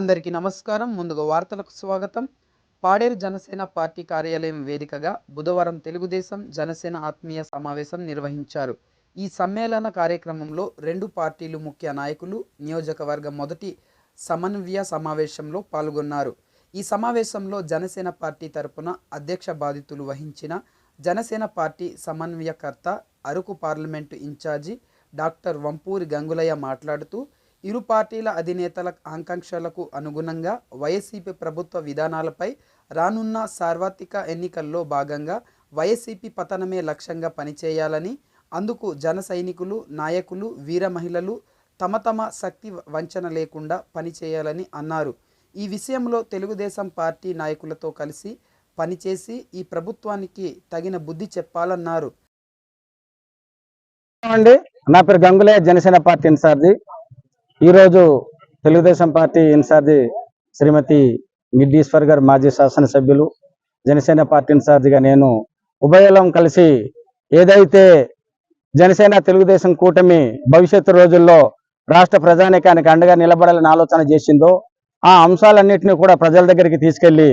అందరికీ నమస్కారం. ముందుగా వార్తలకు స్వాగతం. పాడేరు జనసేన పార్టీ కార్యాలయం వేదికగా బుధవారం తెలుగుదేశం జనసేన ఆత్మీయ సమావేశం నిర్వహించారు. ఈ సమ్మేళన కార్యక్రమంలో రెండు పార్టీలు ముఖ్య నాయకులు నియోజకవర్గం మొదటి సమన్వయ సమావేశంలో పాల్గొన్నారు. ఈ సమావేశంలో జనసేన పార్టీ తరపున అధ్యక్ష బాధితులు వహించిన జనసేన పార్టీ సమన్వయకర్త Araku parliament incharge doctor Vampuri Gangulayya మాట్లాడుతూ ఇరు పార్టీల అధినేతల ఆకాంక్షలకు అనుగుణంగా వైఎస్సీపీ ప్రభుత్వ విధానాలపై రానున్న సార్వత్రిక ఎన్నికల్లో భాగంగా వైఎస్సీపీ పతనమే లక్ష్యంగా పనిచేయాలని అందుకు జన సైనికులు నాయకులు వీర మహిళలు తమ తమ శక్తి వంచన లేకుండా పనిచేయాలని అన్నారు. ఈ విషయంలో తెలుగుదేశం పార్టీ నాయకులతో కలిసి పనిచేసి ఈ ప్రభుత్వానికి తగిన బుద్ధి చెప్పాలన్నారు. అండి నా పేరు గంగులే జనసేన పార్టీ ఇన్ఛార్జి. ఈరోజు తెలుగుదేశం పార్టీ ఇన్ఛార్జి శ్రీమతి గిడ్డీశ్వర్ గారు మాజీ శాసనసభ్యులు జనసేన పార్టీ ఇన్ఛార్జిగా నేను ఉభయలం కలిసి ఏదైతే జనసేన తెలుగుదేశం కూటమి భవిష్యత్తు రోజుల్లో రాష్ట్ర ప్రజానికానికి అండగా నిలబడాలని ఆలోచన చేసిందో ఆ అంశాలన్నింటినీ కూడా ప్రజల దగ్గరికి తీసుకెళ్ళి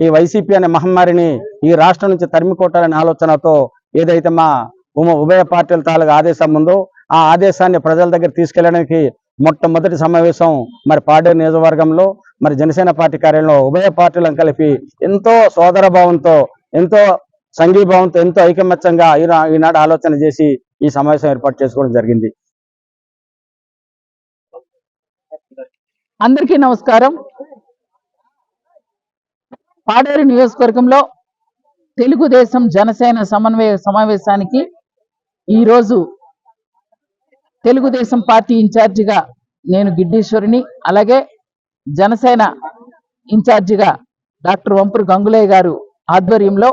ఈ వైసీపీ అనే మహమ్మారిని ఈ రాష్ట్రం నుంచి తరిమికొట్టాలనే ఆలోచనతో ఏదైతే మా ఉమ- ఉభయ పార్టీల తాలూకు ఆదేశం ఉందో ఆ ఆదేశాన్ని ప్రజల దగ్గర తీసుకెళ్ళడానికి మొట్టమొదటి సమావేశం మరి పాడేరు నియోజకవర్గంలో మరి జనసేన పార్టీ కార్యాలయంలో ఉభయ పార్టీలను కలిపి ఎంతో సోదర భావంతో ఎంతో సంఘీభావంతో ఎంతో ఐకమత్యంగా ఈనాడు ఆలోచన చేసి ఈ సమావేశం ఏర్పాటు చేసుకోవడం జరిగింది. అందరికీ నమస్కారం. పాడేరు నియోజకవర్గంలో తెలుగుదేశం జనసేన సమన్వయ సమావేశానికి ఈరోజు తెలుగుదేశం పార్టీ ఇన్ఛార్జిగా నేను గిడ్డీశ్వరిని అలాగే జనసేన ఇన్ఛార్జిగా డాక్టర్ వంపురు గంగులయ్య గారు ఆధ్వర్యంలో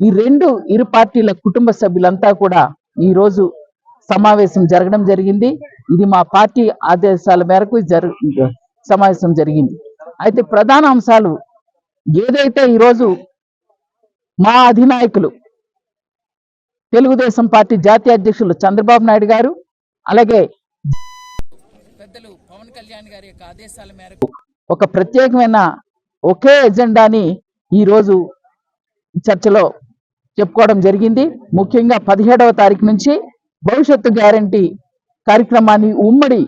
ఈ రెండు ఇరు పార్టీల కుటుంబ సభ్యులంతా కూడా ఈరోజు సమావేశం జరగడం జరిగింది. ఇది మా పార్టీ ఆదేశాల మేరకు జరు సమావేశం జరిగింది. అయితే ప్రధాన అంశాలు ఏదైతే ఈరోజు మా అధినాయకులు తెలుగుదేశం పార్టీ జాతీయ అధ్యక్షులు చంద్రబాబు నాయుడు గారు అలాగే పెద్దలు పవన్ కళ్యాణ్ గారి యొక్క ఆదేశాల మేరకు ఒక ప్రత్యేకమైన ఒకే ఎజెండాని ఈరోజు చర్చలో చెప్పుకోవడం జరిగింది. ముఖ్యంగా పదిహేడవ తారీఖు నుంచి భవిష్యత్తు గ్యారంటీ కార్యక్రమాన్ని ఉమ్మడి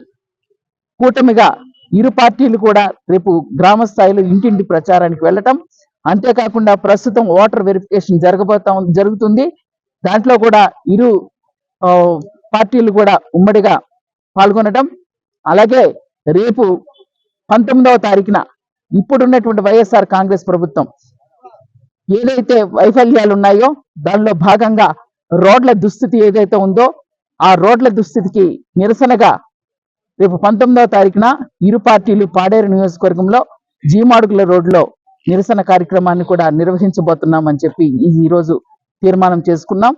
కూటమిగా ఇరు పార్టీలు కూడా రేపు గ్రామ స్థాయిలో ఇంటింటి ప్రచారానికి వెళ్ళటం. అంతేకాకుండా ప్రస్తుతం ఓటర్ వెరిఫికేషన్ జరగబోతా జరుగుతుంది. దాంట్లో కూడా ఇరు పార్టీలు కూడా ఉమ్మడిగా పాల్గొనడం అలాగే రేపు పంతొమ్మిదవ తారీఖున ఇప్పుడున్నటువంటి వైఎస్ఆర్ కాంగ్రెస్ ప్రభుత్వం ఏదైతే వైఫల్యాలు ఉన్నాయో దానిలో భాగంగా రోడ్ల దుస్థితి ఏదైతే ఉందో ఆ రోడ్ల దుస్థితికి నిరసనగా రేపు పంతొమ్మిదవ తారీఖున ఇరు పార్టీలు పాడేరు నియోజకవర్గంలో జీమాడుగుల రోడ్లో నిరసన కార్యక్రమాన్ని కూడా నిర్వహించబోతున్నామని చెప్పి ఈరోజు ఈ రోజు తీర్మానం చేసుకున్నాం.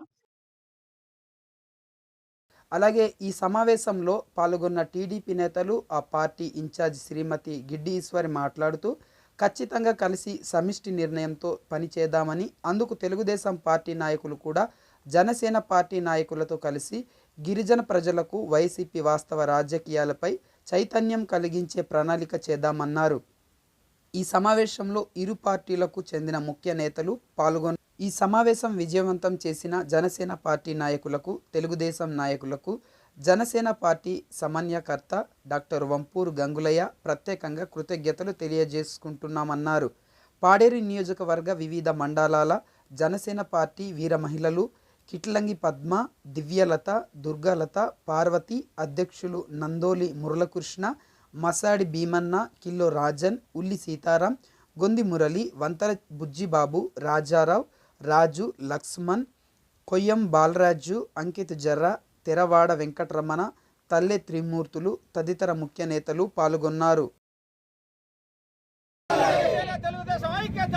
అలాగే ఈ సమావేశంలో పాల్గొన్న టీడీపీ నేతలు ఆ పార్టీ ఇన్ఛార్జ్ శ్రీమతి గిడ్డి ఈశ్వరి మాట్లాడుతూ ఖచ్చితంగా కలిసి సమిష్టి నిర్ణయంతో పనిచేద్దామని అందుకు తెలుగుదేశం పార్టీ నాయకులు కూడా జనసేన పార్టీ నాయకులతో కలిసి గిరిజన ప్రజలకు వైసీపీ వాస్తవ రాజకీయాలపై చైతన్యం కలిగించే ప్రణాళిక చేద్దామన్నారు. ఈ సమావేశంలో ఇరు పార్టీలకు చెందిన ముఖ్య నేతలు పాల్గొని ఈ సమావేశం విజయవంతం చేసిన జనసేన పార్టీ నాయకులకు తెలుగుదేశం నాయకులకు జనసేన పార్టీ సమన్వయకర్త డాక్టర్ వంపూరు గంగులయ్య ప్రత్యేకంగా కృతజ్ఞతలు తెలియజేసుకుంటున్నామన్నారు. పాడేరు నియోజకవర్గ వివిధ మండలాల జనసేన పార్టీ వీర మహిళలు కిట్లంగి పద్మ దివ్యలత దుర్గలత పార్వతి అధ్యక్షులు నందోలి మురళకృష్ణ మసాడి భీమన్న కిల్లో రాజన్ ఉల్లి సీతారాం గొంది మురళి వంతల బుజ్జిబాబు రాజారావు రాజు లక్ష్మణ్ కొయ్యం బాలరాజు అంకిత్ జర్ర తెరవాడ వెంకటరమణ తల్లె త్రిమూర్తులు తదితర ముఖ్య నేతలు పాల్గొన్నారు. ఐక్యత